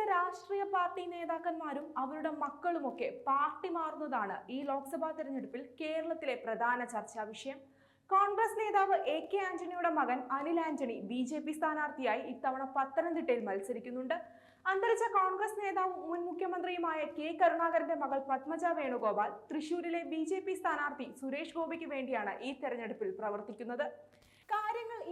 വിവിധ രാഷ്ട്രീയ പാർട്ടി നേതാക്കന്മാരും അവരുടെ മക്കളുമൊക്കെ പാർട്ടി മാറുന്നതാണ് ഈ ലോക്സഭാ തെരഞ്ഞെടുപ്പിൽ കേരളത്തിലെ പ്രധാന ചർച്ചാ വിഷയം. കോൺഗ്രസ് നേതാവ് എ കെ ആന്റണിയുടെ മകൻ Anil Antony B J P സ്ഥാനാർത്ഥിയായി ഇത്തവണ പത്തനംതിട്ടയിൽ മത്സരിക്കുന്നുണ്ട്. അന്തരിച്ച കോൺഗ്രസ് നേതാവും മുൻ മുഖ്യമന്ത്രിയുമായ കെ കരുണാകരന്റെ മകൾ പത്മജ വേണുഗോപാൽ തൃശൂരിലെ ബി സ്ഥാനാർത്ഥി സുരേഷ് ഗോപിക്ക് വേണ്ടിയാണ് ഈ തെരഞ്ഞെടുപ്പിൽ പ്രവർത്തിക്കുന്നത്.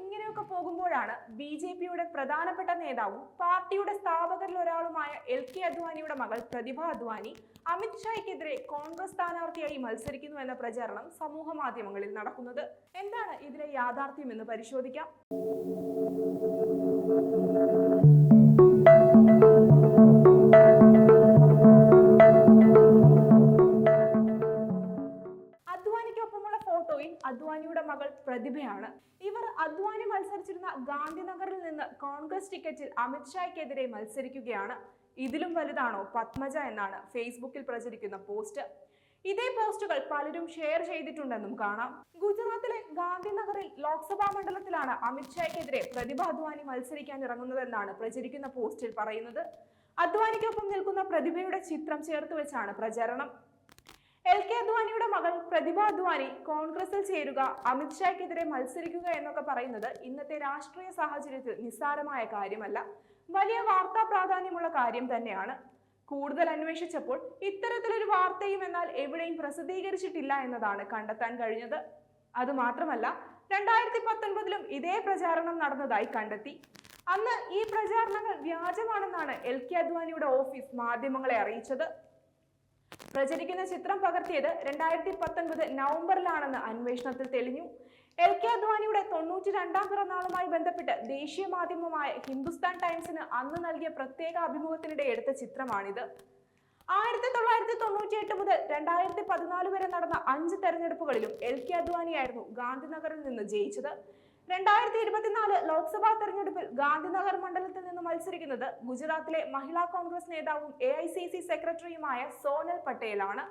ഇങ്ങനെയൊക്കെ പോകുമ്പോഴാണ് ബി ജെ പിയുടെ പ്രധാനപ്പെട്ട നേതാവും പാർട്ടിയുടെ സ്ഥാപകരിൽ ഒരാളുമായ എൽ കെ അദ്വാനിയുടെ മകൾ പ്രതിഭ അദ്വാനി അമിത് ഷായ്ക്കെതിരെ കോൺഗ്രസ് സ്ഥാനാർത്ഥിയായി മത്സരിക്കുന്നു എന്ന പ്രചാരണം സമൂഹ മാധ്യമങ്ങളിൽ നടക്കുന്നത്. എന്താണ് ഇതിലെ യാഥാർത്ഥ്യം എന്ന് പരിശോധിക്കാം. അദ്വാനിക്കൊപ്പമുള്ള ഫോട്ടോയിൽ അദ്വാനിയുടെ മകൾ പ്രതിഭയാണ്. അദ്വാനി മത്സരിച്ചിരുന്ന ഗാന്ധിനഗറിൽ നിന്ന് കോൺഗ്രസ് ടിക്കറ്റിൽ അമിത്ഷായ്ക്കെതിരെ മത്സരിക്കുകയാണ്. ഇതിലും വലുതാണോ പത്മജ എന്നാണ് ഫേസ്ബുക്കിൽ പ്രചരിക്കുന്ന പോസ്റ്റ്. ഇതേ പോസ്റ്റുകൾ പലരും ഷെയർ ചെയ്തിട്ടുണ്ടെന്നും കാണാം. ഗുജറാത്തിലെ ഗാന്ധിനഗറിൽ ലോക്സഭാ മണ്ഡലത്തിലാണ് അമിത്ഷായ്ക്കെതിരെ പ്രതിഭ അദ്വാനി മത്സരിക്കാൻ ഇറങ്ങുന്നതെന്നാണ് പ്രചരിക്കുന്ന പോസ്റ്റിൽ പറയുന്നത്. അദ്വാനിക്കൊപ്പം നിൽക്കുന്ന പ്രതിഭയുടെ ചിത്രം ചേർത്ത് വെച്ചാണ് പ്രചരണം. എൽ കെ അദ്വാനിയുടെ മകൾ പ്രതിഭ അദ്വാനി കോൺഗ്രസിൽ ചേരുക അമിത്ഷായ്ക്കെതിരെ മത്സരിക്കുക എന്നൊക്കെ പറയുന്നത് ഇന്നത്തെ രാഷ്ട്രീയ സാഹചര്യത്തിൽ നിസ്സാരമായ കാര്യമല്ല. വലിയ വാർത്താ പ്രാധാന്യമുള്ള കാര്യം തന്നെയാണ്. കൂടുതൽ അന്വേഷിച്ചപ്പോൾ ഇത്തരത്തിലൊരു വാർത്തയും എന്നാൽ എവിടെയും പ്രസിദ്ധീകരിച്ചിട്ടില്ല എന്നതാണ് കണ്ടെത്താൻ കഴിഞ്ഞത്. അതുമാത്രമല്ല രണ്ടായിരത്തി പത്തൊൻപതിലും ഇതേ പ്രചാരണം നടന്നതായി കണ്ടെത്തി. അന്ന് ഈ പ്രചാരണങ്ങൾ വ്യാജമാണെന്നാണ് എൽ കെ അദ്വാനിയുടെ ഓഫീസ് മാധ്യമങ്ങളെ അറിയിച്ചത്. പ്രചരിക്കുന്ന ചിത്രം പകർത്തിയത് രണ്ടായിരത്തി പത്തൊൻപത് നവംബറിലാണെന്ന് അന്വേഷണത്തിൽ തെളിഞ്ഞു. എൽ കെ അദ്വാനിയുടെ തൊണ്ണൂറ്റി രണ്ടാം പിറന്നാളുമായി ബന്ധപ്പെട്ട് ദേശീയ മാധ്യമമായ ഹിന്ദുസ്ഥാൻ ടൈംസിന് അന്ന് നൽകിയ പ്രത്യേക അഭിമുഖത്തിനിടെ എടുത്ത ചിത്രമാണിത്. ആയിരത്തി തൊള്ളായിരത്തി തൊണ്ണൂറ്റി എട്ട് മുതൽ രണ്ടായിരത്തി പതിനാല് വരെ നടന്ന അഞ്ച് തെരഞ്ഞെടുപ്പുകളിലും എൽ കെ അദ്വാനിയായിരുന്നു ഗാന്ധിനഗറിൽ നിന്ന് ജയിച്ചത്. രണ്ടായിരത്തി ഇരുപത്തിനാല് ലോക്സഭാ തെരഞ്ഞെടുപ്പിൽ ഗാന്ധിനഗർ മണ്ഡലത്തിൽ നിന്ന് മത്സരിക്കുന്നത് ഗുജറാത്തിലെ മഹിളാ കോൺഗ്രസ് നേതാവും എ ഐ സി സി സെക്രട്ടറിയുമായ സോനൽ പട്ടേലാണ്.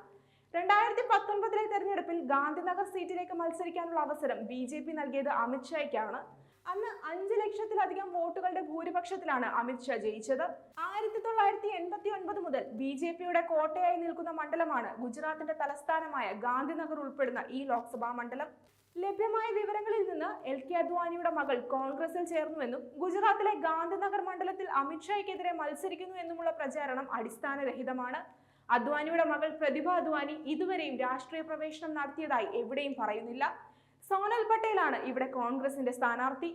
രണ്ടായിരത്തി പത്തൊൻപതിലെ തെരഞ്ഞെടുപ്പിൽ ഗാന്ധിനഗർ സീറ്റിലേക്ക് മത്സരിക്കാനുള്ള അവസരം ബി ജെ പി നൽകിയത് അമിത്ഷായ്ക്കാണ് അന്ന് അഞ്ച് ലക്ഷത്തിലധികം വോട്ടുകളുടെ ഭൂരിപക്ഷത്തിലാണ് അമിത്ഷാ ജയിച്ചത്. ആയിരത്തി തൊള്ളായിരത്തി എൺപത്തി ഒൻപത് മുതൽ ബി ജെ പിയുടെ കോട്ടയായി നിൽക്കുന്ന മണ്ഡലമാണ് ഗുജറാത്തിന്റെ തലസ്ഥാനമായ ഗാന്ധിനഗർ ഉൾപ്പെടുന്ന ഈ ലോക്സഭാ മണ്ഡലം. ലഭ്യമായ വിവരങ്ങളിൽ നിന്ന് എൽ കെ അദ്വാനിയുടെ മകൾ കോൺഗ്രസിൽ ചേർന്നുവെന്നും ഗുജറാത്തിലെ ഗാന്ധിനഗർ മണ്ഡലത്തിൽ അമിത്ഷായ്ക്കെതിരെ മത്സരിക്കുന്നു എന്നുമുള്ള പ്രചാരണം അടിസ്ഥാനരഹിതമാണ്. അദ്വാനിയുടെ മകൾ പ്രതിഭ അദ്വാനി ഇതുവരെയും രാഷ്ട്രീയ പ്രവേശനം നടത്തിയതായി എവിടെയും പറയുന്നില്ല. സോനൽ പട്ടേലാണ് ഇവിടെ കോൺഗ്രസിന്റെ സ്ഥാനാർത്ഥി.